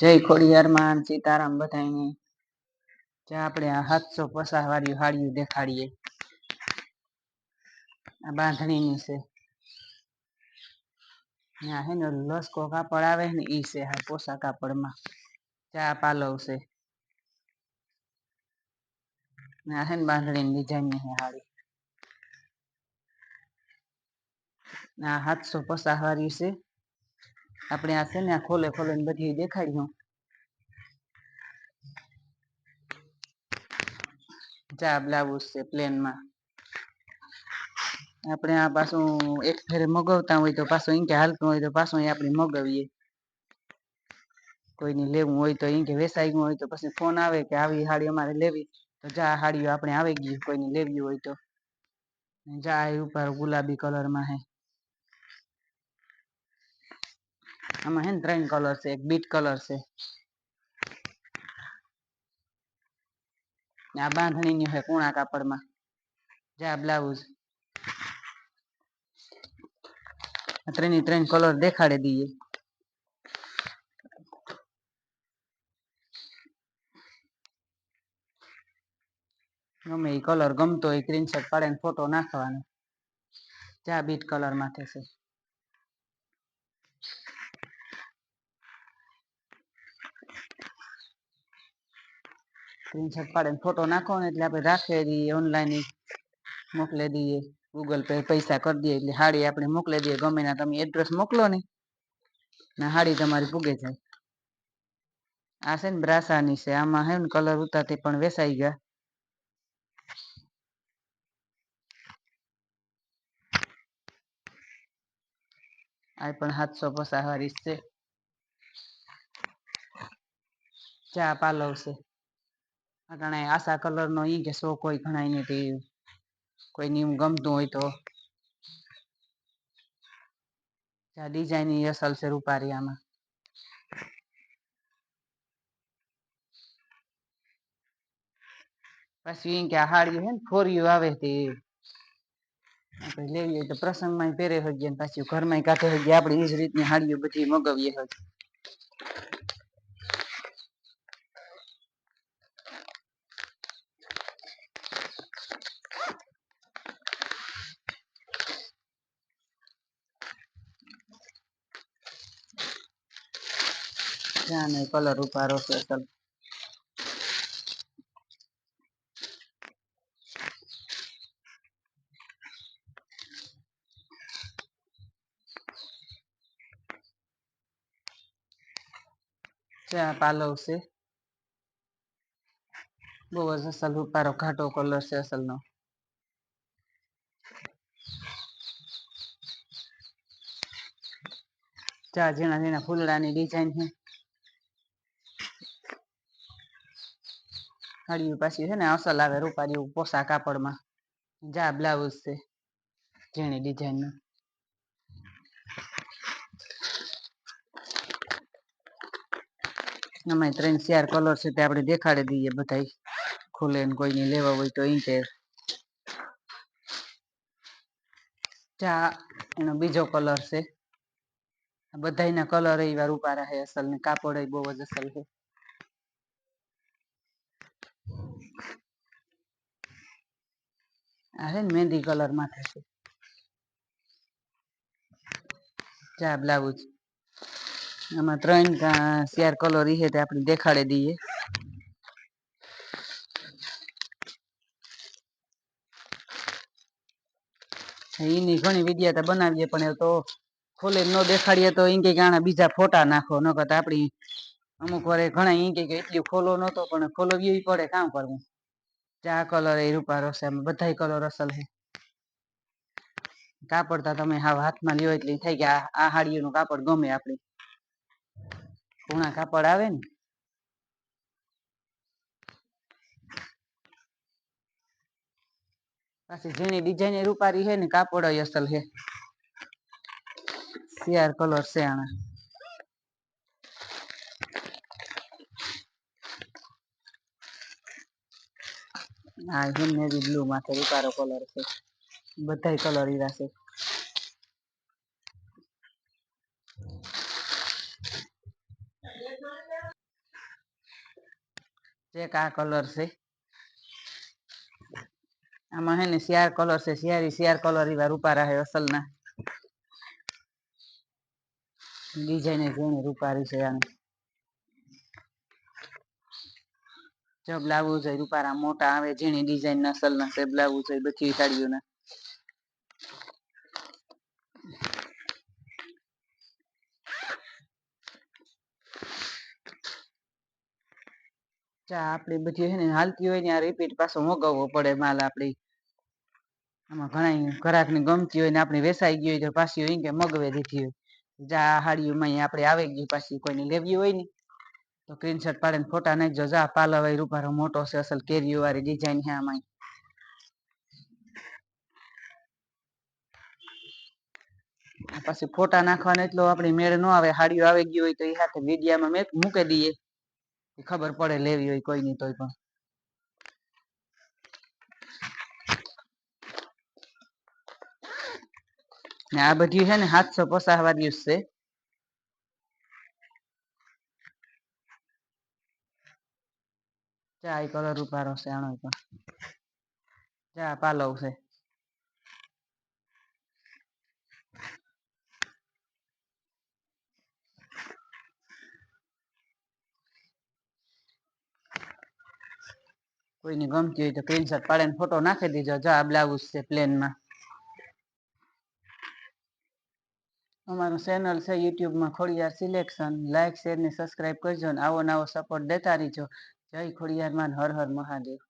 જય ખોડિયારમાં સીતારામ બધાને જ્યાં આપણે આ હાથસો પસાર વાળી હાડીઓ દેખાડીએ. આ બાંધણીની છે. ત્યાં હે ને લસકો કાપડ આવે ને ઈ છે હા પોસા કાપડમાં. ચા પાલવ છે. આ હે ને બાંધણીની ડિઝાઇનની છે હાળી. આ હાથસો પસાર વાળી છે. આપણે આ છે ને આ ખોલે ખોલે બધી દેખાડ્યું ચા બ્લાઉઝ છે પ્લેનમાં. આપણે આ પાછું એક ફેરે મગાવતા હોય તો પાછું ઇંકે હાલતું હોય તો પાછું આપણે મગાવીએ. કોઈને લેવું હોય તો ઇંકે વેસાઈ ગયું હોય તો પછી ફોન આવે કે આવી હાડી અમારે લેવી. તો જા હાડીઓ આપણે આવી ગઈ, કોઈને લેવી હોય તો. જા એ ઉપર ગુલાબી કલરમાં હે. આમાં હે ત્રણ કલર છે, એક બીટ કલર છે. આ બાંધણીની છે કુણા કાપડમાં, જા બ્લાઉઝ. ત્રણે ત્રણ કલર દેખાડી દઈએ ગમે એ કલર ગમતો હોય સ્ક્રીનશોટ પાડીને ફોટો નાખવાનો. ચા બીટ કલર માથે છે. સ્ક્રીનશોટ પાડીને ફોટો નાખો ને એટલે આપણે રાખી દઈએ ઓનલાઈન મોકલી દઈએ ગૂગલ પે પૈસા કરી દઈએ એટલે હાડી આપણે મોકલી દઈએ, ગમે ના તમે એડ્રેસ મોકલો ને ને હાડી તમારી પૂગે જાય. આ છે ને બ્રાસાની છે, આમાં હે ને કલર ઉતારતી પણ વેસાઈ ગયા. આ પણ સાતસો પચાસ છે. ચા પાલવ છે. અટાણે આશા કલર નો ઈ કે શો કોઈ ઘણાય ને તે કોઈ નિયમ ગમતું હોય તો. ડિઝાઇન અસલ છે રૂપારી આમાં પછી કે આ હાડીઓ હે ને ફોરીઓ આવે તે. લેવી હોય તો પ્રસંગમાં પહેરે હગીએ ને પાછી ઘરમાં કાઢે હગીએ. આપણે એ જ રીતની હાડીઓ બધી મગાવીએ હગીએ ત્યાં નહીં કલર ઉપાડો છે અસલ ચા પાલવ છે બહુ જ અસલ ઉપાડો ઘાટો કલર છે અસલનો ચા ઝીણા ઝીણા ફૂલડાની ડિઝાઇન છે હાડીઓ પાછી છે ને, અસલ આવે રૂપારી પોસા કાપડમાં. જા, બ્લાઉઝ છે, ઝીણી ડિઝાઇનનું આમાં ત્રણ ચાર કલર છે તે આપણે દેખાડી દઈએ બધા ખુલે ને કોઈને લેવા હોય તો ઈ કે ચા એનો બીજો કલર છે. બધાના કલર એવા રૂપારા હે અસલ ને, કાપડ બહુ જ અસલ છે. આ છે ને મહેંદી કલર માથે છે. ચા બ્લાઉઝ. આમાં ત્રણ ચાર કલર છે આપણે દેખાડી દઈએ. એની ઘણી વીડિયો તો બનાવીએ પણ એ તો ખોલે ન દેખાડીએ તો એમ કે આના બીજા ફોટા નાખો. ન કરતા આપણી અમુક વાર ઘણા એમ કે એટલી ખોલો નતો પણ ખોલવીએ પડે કામ કરવું. ચા કલર એ રૂપારો છે બધા કલર અસલ હે કાપડ તો તમે હાવ હાથમાં લ્યો એટલે થઈ ગયા. આ હાડીઓનું કાપડ ગમે આપણી પૂણા કાપડ આવે ને. પાછી ઝીણી ડિઝાઇન રૂપારી છે ને, કાપડ અસલ હે શિયાર કલર છે આના. આ છે નેવી બ્લુ માથે રૂપારો કલર છે. બધાય કલર ઈરા છે ચેક આ કલર છે. આમાં હે ને શિયાર કલર છે શિયારી શિયાર કલર એવા રૂપારા હે અસલના. ડિઝાઇન જોઈને રૂપારી છે આની. જો બ્લાઉઝ હોય, રૂપારા મોટા આવે, ઝીણી ડિઝાઇન ના છે બ્લાઉઝ હોય, બધી સાડીઓના. ચા આપણી બધી છે ને, હાલતી હોય ને, આ રિપીટ પાછો મગાવવો પડે માલ આપણી આમાં ઘણા ઘરાકની ગમતી હોય ને, આપણી વેસાઈ ગઈ હોય તો પાછી હોય કે મગવે દીધી હોય. જા હાડીઓમાં આપણે આવી ગઈ, પાછી કોઈને લેવી હોય ને તો સ્ક્રીનશોટ પાડીને ફોટા નાખજો જા પાલવ રૂપારો મોટો છે, અસલ કેરીઓ વાળી ડિઝાઇન છે આમાં પછી ફોટા નાખવાનો એટલો આપણી મેળ ન આવે, હાડીઓ આવી ગઈ હોય તો એ સાથે વિડીયામાં મેં મૂકી દઈએ. ખબર પડે લેવી હોય કોઈ નહીં તોય પણ. ને આ બધી છે ને સાતસો પચાસ વાળી છે. ચા એ કલર રૂપારો છે, આનો પણ. ચા પાલવ છે. કોઈની ગમતી હોય તો સ્ક્રીનશોટ પાડીને ફોટો નાખી દીજો. જો, આ બ્લાઉઝ છે પ્લેનમાં અમારું ચેનલ છે યુટ્યુબમાં ખોડિયાર સિલેક્શન લાઇક શેર ને સબસ્ક્રાઇબ કરજો ને આવો નવો સપોર્ટ દેતા રહીજો. જય ખોડિયાર માન હર હર મહાદેવ.